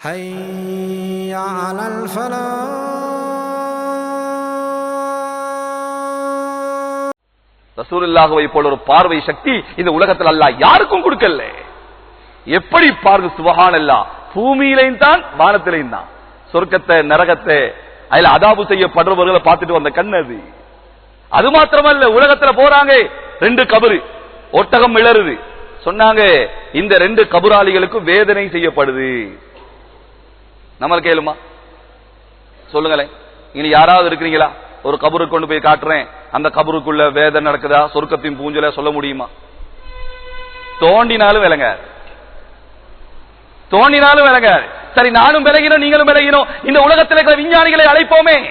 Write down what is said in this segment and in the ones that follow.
حي على الفلاح ரசூலுல்லாஹுவை போல ஒரு பார்வை சக்தி இந்த உலகத்தில் அல்லாஹ் யாருக்கும் கொடுக்கல எப்படி பார்வை சுபஹான் அல்லா பூமியிலையும் தான் வானத்திலையும் தான் சொர்க்கத்தை நரகத்தை அதுல அதாபு செய்யப்படுறவர்களை பார்த்துட்டு வந்த கண் அது அது மாத்திரமல்ல உலகத்துல போறாங்க ரெண்டு கபரு ஒட்டகம் மிளறுது சொன்னாங்க இந்த ரெண்டு கபுராளிகளுக்கும் வேதனை செய்யப்படுது நம்மளுக்கு கேளுமா? சொல்லுங்களேன். இனி யாராவது இருக்கிறீங்களா? ஒரு கபருக்கு கொண்டு போய் காட்டுறேன். அந்த கபருக்குள்ள வேதனை நடக்குதா? சொர்க்கத்தின் பூஞ்சல சொல்ல முடியுமா? தோண்டினாலும் விளங்க தோண்டினாலும் விளங்க சரி நானும் விலகினோம் நீங்களும் விலகினோம். இந்த உலகத்தில் இருக்கிற விஞ்ஞானிகளை அழைப்போமே.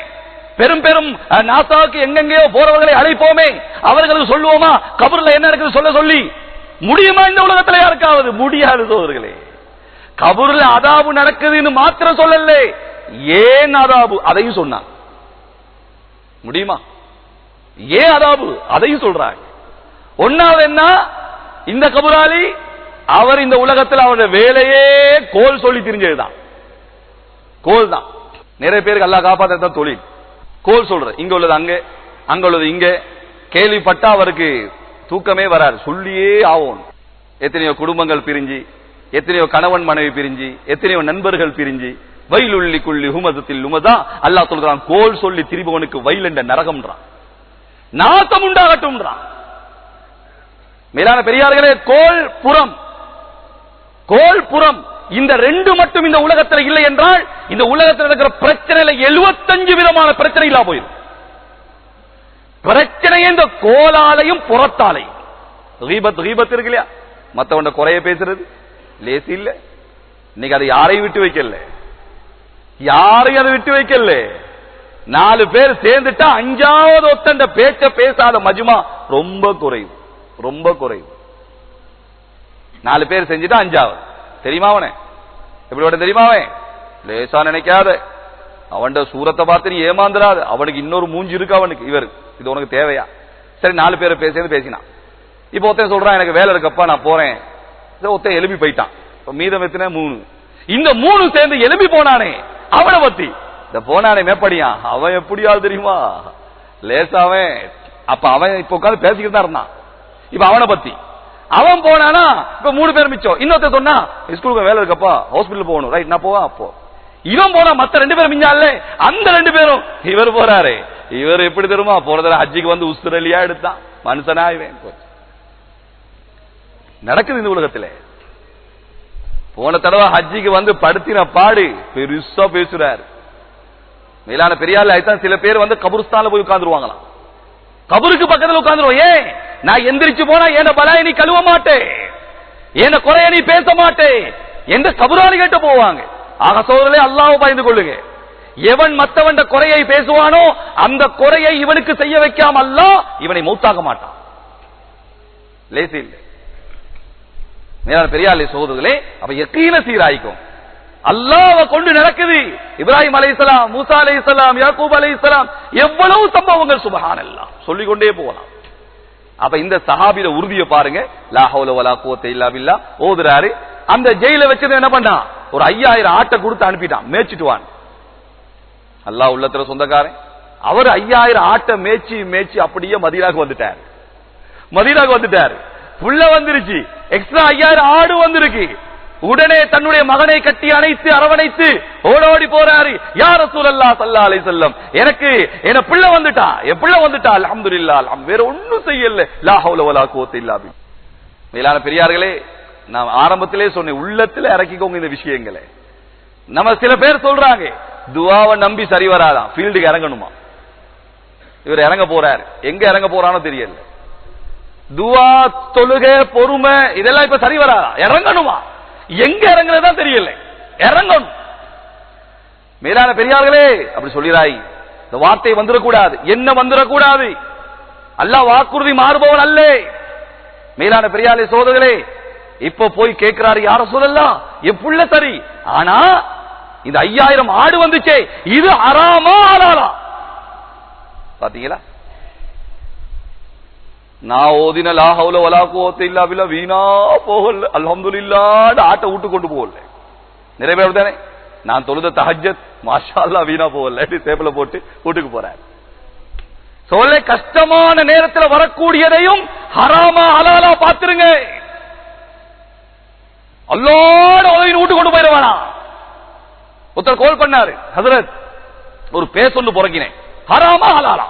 பெரும் பெரும் நாசாவுக்கு எங்கெங்கேயோ போறவர்களை அழைப்போமே. அவர்களுக்கு சொல்லுவோமா? கபூர்ல என்ன இருக்குது சொல்ல சொல்லி. முடியுமா இந்த உலகத்துல யாருக்காவது? முடியாது சோதர்களே. கபூர்ல அதாபு நடக்குதுன்னு மாத்திரம் சொல்லல. ஏன் அதாபு? அதையும் சொன்னான். முடியுமா? ஏன் அதாபு? அதையும் சொல்றாங்க. ஒன்னாவது என்ன? இந்த கபுராளி அவர் இந்த உலகத்தில் அவருடைய வேலையே கோல் சொல்லி தெரிஞ்சதுதான். கோல் தான் நிறைய பேருக்கு அல்லா காப்பாற்ற தொழில். கோல் சொல்ற இங்க உள்ளது அங்க அங்க உள்ளது இங்க. கேள்விப்பட்டா அவருக்கு தூக்கமே வராது. சொல்லியே ஆகும் எத்தனையோ குடும்பங்கள் பிரிஞ்சு எத்தனையோ கணவன் மனைவி பிரிஞ்சு எத்தனையோ நண்பர்கள் பிரிஞ்சு வயலுள்ளி குள்ளி ஹுமதத்தில் உமதா அல்லாஹ் சொல்றான் கோல் சொல்லி திரிபவனுக்கு வயல் என்ற நரகம்ன்றான் நாசம் உண்டாகட்டும்ன்றான் மேலான பெரியார்களே கோல் புறம் கோல் புறம் இந்த ரெண்டு மட்டும் இந்த உலகத்தில் இல்லை என்றால் இந்த உலகத்தில் இருக்கிற பிரச்சனையில எழுபத்தஞ்சு விதமான பிரச்சனை இல்லா போயிடும். பிரச்சனை இந்த கோலாலையும் புறத்தாலையும். ரீபத் ரீபத் இருக்கு இல்லையா? குறைய பேசுறது லேசி இல்ல. இன்னைக்கு அதை யாரையும் விட்டு வைக்கல. யாரையும் அதை விட்டு வைக்கல. நாலு பேர் சேர்ந்துட்டா அஞ்சாவது ஒத்தண்ட பேச்ச பேசாத மஜ்மா ரொம்ப குறைவு. ரொம்ப குறைவு. நாலு பேர் செஞ்சுட்டா அஞ்சாவது. தெரியுமா அவனே? எப்படி அவன தெரியுமா அவன்? லேசா நினைக்காத. அவன் சூரத்தை பார்த்து நீ ஏமாந்துடாது. அவனுக்கு இன்னொரு மூஞ்சி இருக்கு அவனுக்கு. இவர் இது உனக்கு தேவையா? சரி நாலு பேரை பேசியது பேசினான். இப்ப ஒருத்தன் சொல்றான் எனக்கு வேலை இருக்கப்பா நான் போறேன். ஒருத்தன் எலும்பி போயிட்டான். மீதம் எத்தனை? மூணு. இந்த மூணு சேர்ந்து எலும்பி போனானே அவனை பத்தி. இந்த போனானே மேப்படியா? அவன் எப்படியாவது தெரியுமா? லேசாவன் அப்ப அவன் இப்ப உட்காந்து பேசிக்கிட்டு தான் இருந்தான். இப்ப அவனை பத்தி. அவன் போனானா? இப்ப மூணு பேர் மிச்சம். இன்னொருத்த சொன்னா ஸ்கூலுக்கு வேலை இருக்கப்பா ஹாஸ்பிட்டல் போகணும். ரைட் நான் போவா அப்போ. இவன் போனா மத்த ரெண்டு பேரும் மிஞ்சால அந்த ரெண்டு பேரும் இவர் போறாரு. இவர் எப்படி தெரியுமா? போறதுல ஹஜ்ஜிக்கு வந்து உஸ்திரலியா எடுத்தான். மனுஷனா இவன். போச்சு. நடக்குது இந்த உலகத்துல. போன தடவை ஹஜ்ஜிக்கு வந்து படுத்தின பாடு பெருசா பேசுறாரு. மேலான பெரியாள் ஆயித்தான் சில பேர் வந்து கபுருஸ்தான்ல போய் உட்கார்ந்துருவாங்களாம். கபருக்கு பக்கத்துல உட்கார்ந்துருவோம். ஏன்? நான் எந்திரிச்சு போனா என்ன பலாய நீ கழுவ மாட்டேன் என்ன குறைய நீ பேச மாட்டேன் எந்த கபுராளி கேட்டு போவாங்க. ஆக சோதரே அல்லாஹ் பயந்து கொள்ளுங்க. எவன் மத்தவன் குறையை பேசுவானோ அந்த குறையை இவனுக்கு செய்ய வைக்காம அல்லாஹ் இவனை மௌத்தாக மாட்டான். லேசி இல்லை. மேலான பெரியாளை சோதர்களே அப்ப எக்கீன சீராய்க்கும். அல்லாஹ்வை கொண்டு நடக்குது. இப்ராஹிம் அலைஹிஸ்ஸலாம் மூசா அலைஹிஸ்ஸலாம் யாக்கூப் அலைஹிஸ்ஸலாம் எவ்வளவு சம்பவங்கள் சுபகான் எல்லாம் கொண்டே போகலாம். அப்ப இந்த சஹாபில உறுதியை பாருங்க. லாஹோல வலா கோத்தை இல்லாமில்லா ஓதுறாரு. அந்த ஜெயில வச்சது என்ன பண்ணான் ஒரு ஐயாயிரம் ஆட்டை கொடுத்து அனுப்பிட்டான். மேய்ச்சிட்டு அல்லா அல்லாஹ் உள்ளத்துல சொந்தக்காரன். அவர் ஐயாயிரம் ஆட்டை மேய்ச்சி மேய்ச்சி அப்படியே மதீனாக்கு வந்துட்டார். மதீனாக்கு வந்துட்டார். புள்ள வந்துருச்சு. எக்ஸ்ட்ரா ஐயாயிரம் ஆடு வந்திருக்கு. உடனே தன்னுடைய மகனை கட்டி அணைத்து அரவணைத்து ஓடோடி போறாரு. யார சூழல்லா சல்லா அலை செல்லம் எனக்கு என பிள்ளை வந்துட்டா. என் பிள்ளை வந்துட்டா. அலமது இல்லா வேற ஒன்னும் செய்யல. லா கோத்து வலா மேலான பெரியார்களே நான் ஆரம்பத்திலே சொன்னேன் உள்ளத்துல இறக்கிக்கோங்க இந்த விஷயங்களை. நம்ம சில பேர் சொல்றாங்க துவாவை நம்பி சரி வராதான் ஃபீல்டுக்கு இறங்கணுமா? இவர் இறங்க போறாரு. எங்க இறங்க போறானோ தெரியல. துவா தொழுக பொறுமை இதெல்லாம் இப்ப சரி வராதா? இறங்கணுமா? எங்க இறங்குறதா தெரியல. இறங்கணும். மேலான பெரியார்களே அப்படி சொல்லிடாய் இந்த வார்த்தை வந்துடக்கூடாது என்ன வந்துடக்கூடாது அல்ல வாக்குறுதி மாறுபவன் அல்லே. மேலான பெரியாலே சோதர்களே இப்ப போய் கேட்கிறாரு யார சொல்லலாம் எப்புள்ள சரி? ஆனா இந்த ஐயாயிரம் ஆடு வந்துச்சே. இது அறாமா ஆளாளா பாத்தீங்களா? நான் ஓதின லாஹவுல வலா கோத்த இல்லா வீணா போகல. அல்ஹம்துலில்லாஹ் ஆட்டை விட்டு கொண்டு போகல. நிறைய பேர் தானே நான் தொழுத தஹஜத் மாஷா அல்லா வீணா போகல. சேப்பில போட்டு வீட்டுக்கு போறாரு. சொல்ல கஷ்டமான நேரத்தில் வரக்கூடியதையும் ஹராமா ஹலாலா பாத்துருங்க அல்லோட உதவி வீட்டு கொண்டு போயிட வேணாம் ஒருத்தர் கோல் பண்ணாரு. ஹசரத் ஒரு பேர் ஒன்று புறக்கினேன். ஹராமா ஹலாலா.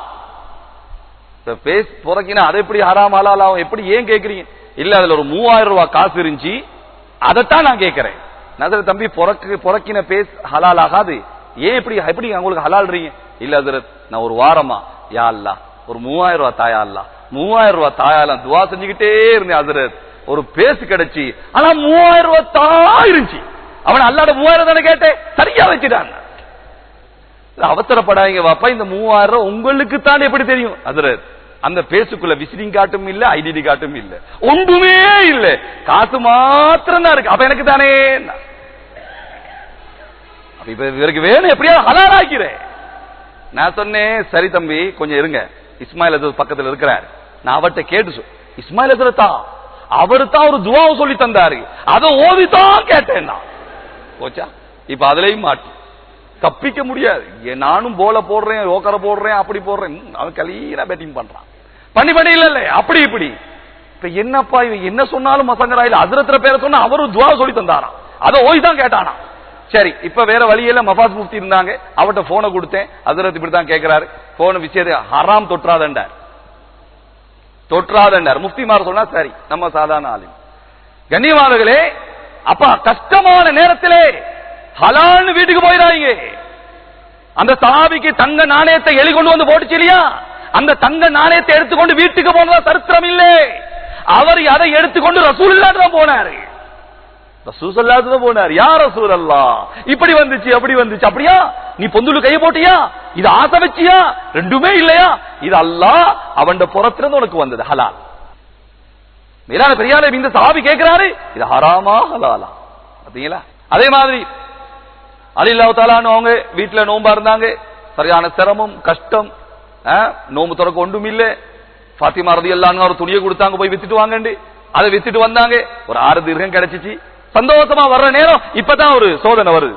பேஸ் புறக்கினா அதை எப்படி ஹராம் ஹலாலாவும் எப்படி ஏன் கேக்குறீங்க இல்ல அதுல ஒரு மூவாயிரம் ரூபாய் காசு இருந்துச்சு. அதைத்தான் நான் கேட்கிறேன். நசர தம்பி புறக்கு புறக்கின பேஸ் ஹலால் ஆகாது. ஏன் எப்படி எப்படி உங்களுக்கு ஹலால்றீங்க இல்ல அதுல நான் ஒரு வாரமா யா அல்லா ஒரு மூவாயிரம் ரூபாய் தாயா அல்லா மூவாயிரம் ரூபாய் தாயாலாம் துவா செஞ்சுக்கிட்டே இருந்தேன் ஹசரத் ஒரு பேஸ் கிடைச்சு ஆனா மூவாயிரம் ரூபாய் தா இருந்துச்சு. அவன் அல்லாட மூவாயிரம் தானே கேட்டேன். சரியா வச்சுட்டான். அவசரப்படாதீங்க வாப்பா இந்த மூவாயிரம் ரூபாய் உங்களுக்கு தான் எப்படி தெரியும் ஹசரத் அந்த பேசுக்குள்ள விசிட்டிங் காட்டும் இல்ல ஐடென்டி காட்டும் இல்ல. ஒன்றுமே இல்ல. காசு மாத்திரம் தான் இருக்கு. அப்ப எனக்கு தானே? இப்ப இவருக்கு வேணும் எப்படியாவது ஹலால் ஆக்கிறேன் நான் சொன்னேன் சரி தம்பி கொஞ்சம் இருங்க. இஸ்மாயில் அசர் பக்கத்துல இருக்கிறார். நான் அவர்கிட்ட கேட்டு சொல் இஸ்மாயில் அசரத்தா அவரு தான் ஒரு துவாவை சொல்லி தந்தாரு. அதை ஓதித்தான் கேட்டேன் நான். போச்சா? இப்ப அதுலயும் மாட்டு தப்பிக்க முடியாது. நானும் போல போடுறேன் ஓக்கரை போடுறேன் அப்படி போடுறேன். அவன் கலீரா பேட்டிங் பண்றான். பண்ணி பண்ணி இல்ல இல்ல. அப்படி இப்படி. இப்ப என்னப்பா இவன் என்ன சொன்னாலும் மசங்கராயில் அதிரத்துல பேரை சொன்னா அவரும் துவா சொல்லி தந்தாராம். அதை ஓய் தான் கேட்டானா சரி இப்ப வேற வழியில மபாஸ் முஃப்தி இருந்தாங்க. அவட்ட போனை கொடுத்தேன். அதிரத்து இப்படி தான் கேட்கிறாரு போன விஷயத்தை ஹராம் தொற்றாதண்டார் தொற்றாதண்டார் முஃப்திமார் சொன்னா சரி நம்ம சாதாரண ஆளு. கண்ணியமானர்களே அப்ப கஷ்டமான நேரத்திலே ஹலான்னு வீட்டுக்கு போயிடாதீங்க. அந்த சஹாபிக்கு தங்க நாணயத்தை எலி கொண்டு வந்து போட்டுச்சு இல்லையா? அந்த தங்க நாணயத்தை எடுத்துக்கொண்டு வீட்டுக்கு போனதா சரித்திரம் இல்லை. அவர் அதை எடுத்துக்கொண்டு ரசூல் தான் போனாரு. ரசூல் தான் போனார். யார் ரசூல் அல்லா இப்படி வந்துச்சு அப்படி வந்துச்சு. அப்படியா? நீ பொந்துல கை போட்டியா? இது ஆசை வச்சியா? ரெண்டுமே இல்லையா? இது அல்லாஹ் அவன் புறத்திலிருந்து உனக்கு வந்தது ஹலால். மேலான பெரியாலே இந்த சாபி கேட்கிறாரு இது ஹராமா ஹலாலா? பாத்தீங்களா அதே மாதிரி அலில்லாஹ் தாலான்னு அவங்க வீட்டுல நோம்பா இருந்தாங்க. சரியான சிரமம் கஷ்டம் நோம்பு தொடக்க ஒன்றும் இல்ல பாத்திமா ரதி எல்லாம் ஒரு துணியை கொடுத்தாங்க போய் வித்துட்டு வாங்கண்டி. அதை வித்துட்டு வந்தாங்க. ஒரு ஆறு தீர்க்கம் கிடைச்சிச்சு. சந்தோஷமா வர்ற நேரம் இப்பதான் ஒரு சோதனை வருது.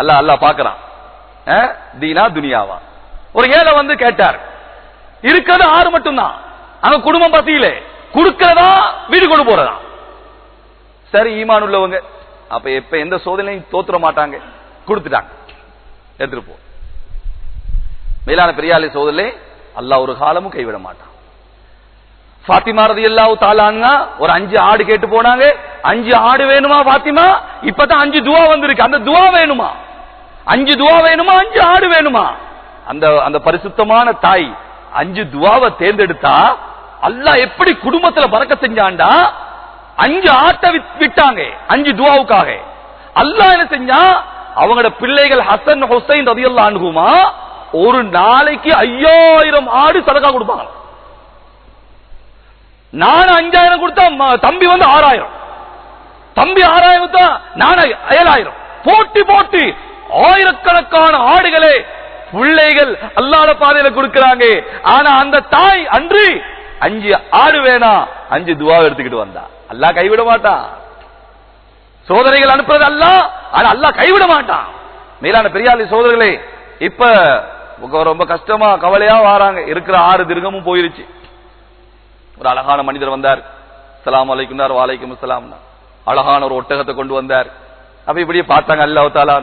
அல்ல அல்ல பாக்குறான் தீனா துனியாவா? ஒரு ஏழை வந்து கேட்டார். இருக்கிறது ஆறு மட்டும்தான். அங்க குடும்பம் பசியில கொடுக்கிறதா வீடு கொண்டு போறதா? சரி ஈமான் உள்ளவங்க. அப்ப எப்ப எந்த சோதனையும் தோத்துற மாட்டாங்க. கொடுத்துட்டாங்க. எடுத்துட்டு போ. மேலான பெரியாலை சோதனை அல்லா ஒரு காலமும் கைவிட மாட்டான். பாத்திமா ரதி அல்லாஹ் ஒரு அஞ்சு ஆடு கேட்டு போனாங்க. அஞ்சு ஆடு வேணுமா பாத்திமா இப்பதான் அஞ்சு துவா வந்திருக்கு. அந்த துவா வேணுமா? அஞ்சு துவா வேணுமா? அஞ்சு ஆடு வேணுமா? அந்த அந்த பரிசுத்தமான தாய் அஞ்சு துவாவை தேர்ந்தெடுத்தா அல்லாஹ் எப்படி குடும்பத்துல பறக்க செஞ்சாண்டா அஞ்சு ஆட்டை விட்டாங்க. அஞ்சு துவாவுக்காக. அல்லா என்ன செஞ்சா அவங்களோட பிள்ளைகள் ஹசன் ஹுசைன் ரதியல்லா அணுகுமா ஒரு நாளைக்கு ஐயாயிரம் ஆடு சதக்கா கொடுப்பாங்க நான் அஞ்சாயிரம் கொடுத்தா தம்பி வந்து ஆறாயிரம். தம்பி ஆறாயிரம் தான் நான் ஏழாயிரம். போட்டி போட்டி. ஆயிரக்கணக்கான ஆடுகளே பிள்ளைகள் அல்லாத பாதையில கொடுக்கிறாங்க. ஆனா அந்த தாய் அன்று அஞ்சு ஆடு வேணாம். அஞ்சு துவா எடுத்துக்கிட்டு வந்தா. அல்லாஹ் கைவிட மாட்டான் சோதனைகள் அனுப்புறது அல்ல ஆனா அல்லாஹ் கைவிட மாட்டான் மேலான பெரியாளி சோதர்களே இப்ப ரொம்ப கஷ்டமா கவலையா வராங்க. இருக்கிற ஆறு திருகமும் போயிருச்சு. ஒரு அழகான மனிதர் வந்தார். சலாம் அலைக்குனார் வாலைக்கும் சலாம் அழகான ஒரு ஒட்டகத்தை கொண்டு வந்தார். அப்ப இப்படியே பார்த்தாங்க அல்லாஹ் தாலா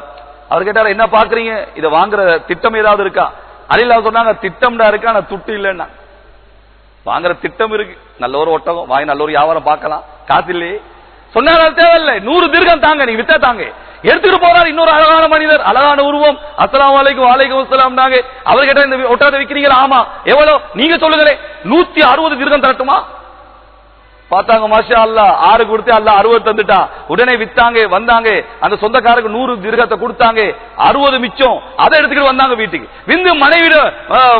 அவர் கேட்டார் என்ன பாக்குறீங்க இதை வாங்குற திட்டம் ஏதாவது இருக்கா? அலில்லா சொன்னாங்க திட்டம்டா இருக்கு ஆனா துட்டு இல்லைன்னா. வாங்குற திட்டம் இருக்கு. நல்ல ஒரு ஒட்டகம் வாங்கி நல்ல ஒரு வியாபாரம் பார்க்கலாம். காசு இல்லையே சொன்னாலும் தேவையில்லை. நூறு தீர்க்கம் தாங்க நீ வித்தா தாங்க. எடுத்துட்டு போறாரு இன்னொரு அழகான மனிதர் அழகான உருவம். அஸ்லாம் வலைக்கும் வாலைக்கும் அஸ்லாம் தாங்க. அவர்கிட்ட இந்த ஒட்டகத்தை விற்கிறீங்களா ஆமா. எவ்வளவு நீங்க சொல்லுங்களே நூத்தி அறுபது தீர்க்கம் தரட்டுமா? பார்த்தாங்க மாஷா அல்ல ஆறு கொடுத்து அல்ல அறுபது தந்துட்டான் உடனே வித்தாங்க வந்தாங்க. அந்த சொந்தக்காரருக்கு நூறு திருகத்தை கொடுத்தாங்க. அறுபது மிச்சம். அதை எடுத்துக்கிட்டு வந்தாங்க வீட்டுக்கு. விந்து மனைவிட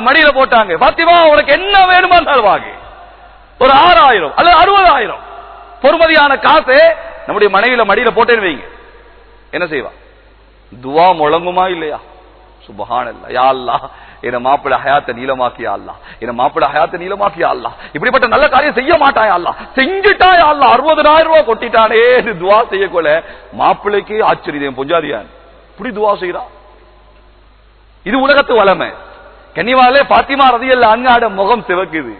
மடியில போட்டாங்க. பாத்திமா உனக்கு என்ன வேணுமா தருவாங்க ஒரு ஆறாயிரம் அல்லது அறுபதாயிரம். பொறுமதியான காசு நம்முடைய மனைவியில மடியில போட்டேன்னு வைங்க. என்ன செய்வா? துவா முழங்குமா இல்லையா? யா ஹயாத்த நீளமாக்கியா அல்லா ஹயாத்த நீளமாக்கியா அல்லா இப்படிப்பட்ட நல்ல காரியம் செய்ய மாட்டாயா அல்லா செஞ்சுட்டாயா அல்லா அறுபதனாயிரம் ரூபாய் கொட்டிட்டானே துவா செய்யக்கொள்ள மாப்பிளைக்கு ஆச்சரியம். பொஞ்சாதியான் இப்படி துவா செய்யறான் இது உலகத்து வளமை கன்னிவாலே பாத்திமா ரதியல்ல அன்காட முகம் சிவக்குது.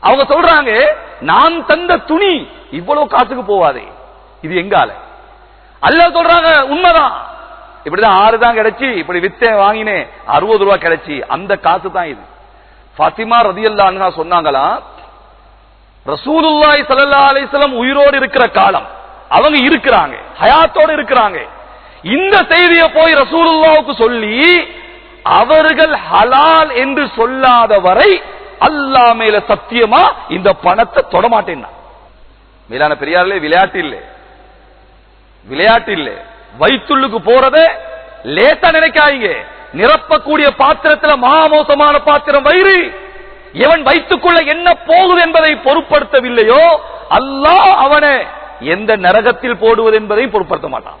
அவங்க சொல்றாங்க நான் தந்த துணி இவ்வளவு காசுக்கு போவாதே. இது எங்கால? அல்ல சொல்றாங்க உண்மைதான். இப்படிதான் ஆறு தான் கிடைச்சி இப்படி வித்த வாங்கினேன் அறுபது ரூபாய் கிடைச்சி அந்த காசு தான் இது. பாத்திமா ரதியல்லா அன்ஹா சொன்னாங்களா ரசூலுல்லாய் சல்லா அலைஹி உயிரோடு இருக்கிற காலம் அவங்க இருக்கிறாங்க ஹயாத்தோடு இருக்கிறாங்க. இந்த செய்தியை போய் ரசூலுல்லாவுக்கு சொல்லி அவர்கள் ஹலால் என்று சொல்லாத வரை அல்லாஹ் மேல சத்தியமா இந்த பணத்தை தொடமாட்டேன் மேலான பெரியாரிலே விளையாட்டு இல்லை. விளையாட்டு இல்லை. வயிற்றுள்ளுக்கு போறத லேசா நினைக்காதீங்க. நிரப்பக்கூடிய பாத்திரத்துல மகாமோசமான பாத்திரம் வயிறு. எவன் வயிற்றுக்குள்ள என்ன போகுது என்பதை பொருட்படுத்தவில்லையோ அல்லாஹ் அவனை எந்த நரகத்தில் போடுவது என்பதை பொருட்படுத்த மாட்டான்.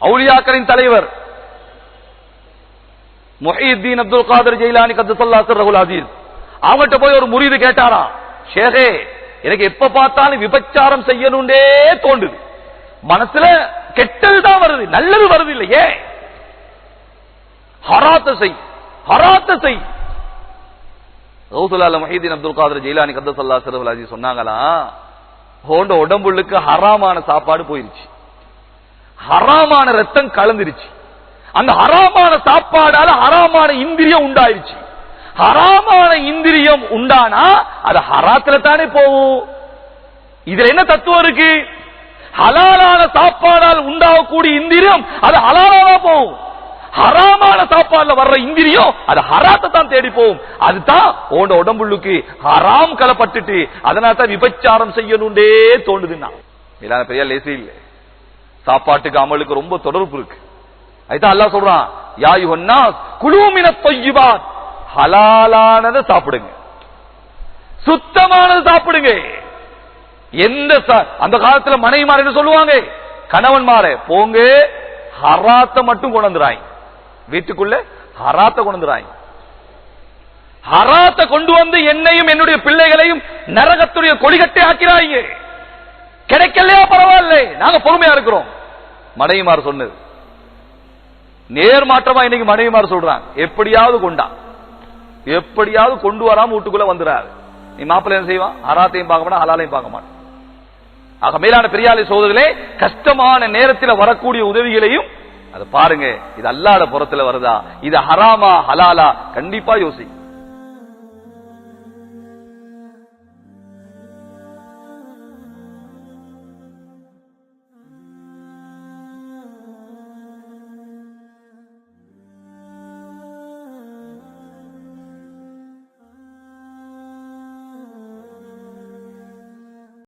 அவுலியாக்களின் தலைவர் முஹீத்தீன் அப்துல் காதர் ஜெயிலானி கத்துசல்லாசர் ரகுல் அசீஸ் அவங்ககிட்ட போய் ஒரு முறிவு கேட்டாராம். ஷேகே எனக்கு எப்ப பார்த்தாலும் விபச்சாரம் செய்யணும்டே தோண்டுது மனசுல கெட்டதுதான் வருது நல்லது வருது இல்லையே. ஹராத்த செய் ஹராத்த செய். ரவுசுல்லால மஹீதீன் அப்துல் காதர் ஜெயிலானி கத்தசல்லா சிறவல் அஜி சொன்னாங்களா? ஹோண்ட உடம்புள்ளுக்கு ஹராமான சாப்பாடு போயிருச்சு. ஹராமான ரத்தம் கலந்துருச்சு. அந்த ஹராமான சாப்பாடால ஹராமான இந்திரியம் உண்டாயிருச்சு. ஹராமான இந்திரியம் உண்டானா அது ஹராத்துல தானே போகும். இதுல என்ன தத்துவம் இருக்கு? ஹலாலான சாப்பாடால் உண்டாகக்கூடிய இந்திரியம் அது ஹலாலான போகும்? ஹராமான சாப்பாடுல வர்ற இந்திரியம் அது ஹராத்தை தான் தேடி போகும். அதுதான் உன்னோட உடம்புள்ளுக்கு ஹராம் கலப்பட்டுட்டு அதனால தான் விபச்சாரம் செய்யணும்டே தோணுதுன்னா. இல்லாத பெரிய லேசி இல்லை. சாப்பாட்டுக்கு அமலுக்கு ரொம்ப தொடர்பு இருக்கு. அதுதான் அல்லாஹ் சொல்றான் யாயு ஒன்னா குலூமின தொய்யிபாத் ஹலாலானதை சாப்பிடுங்க. சுத்தமானது சாப்பிடுங்க. எந்த அந்த காலத்துல மனைவிமார் என்ன சொல்லுவாங்க? கணவன்மார போங்க ஹராத்த மட்டும் கொண்டு வீட்டுக்குள்ள ஹராத்த கொண்டு ஹராத்த கொண்டு வந்து என்னையும் என்னுடைய பிள்ளைகளையும் நரகத்துடைய கொடிகட்டை ஆக்கிறாங்க கிடைக்கலையா பரவாயில்ல. நாங்க பொறுமையா இருக்கிறோம். மனைவிமார் சொன்னது. நேர் மாற்றமா இன்னைக்கு மனைவிமார் சொல்றாங்க. எப்படியாவது கொண்டான் எப்படியாவது கொண்டு வராம வீட்டுக்குள்ள வந்துறாரு. நீ மாப்பிள்ள என்ன செய்வான்? அராத்தையும் பார்க்க மாட்டான் ஹலாலையும் பார்க்க மாட்டான். ஆக மேலான பெரியாலை சோதர்களே கஷ்டமான நேரத்தில் வரக்கூடிய உதவிகளையும் அதை பாருங்க இது அல்லாத புறத்துல வருதா? இது ஹராமா ஹலாலா? கண்டிப்பா யோசிக்கும்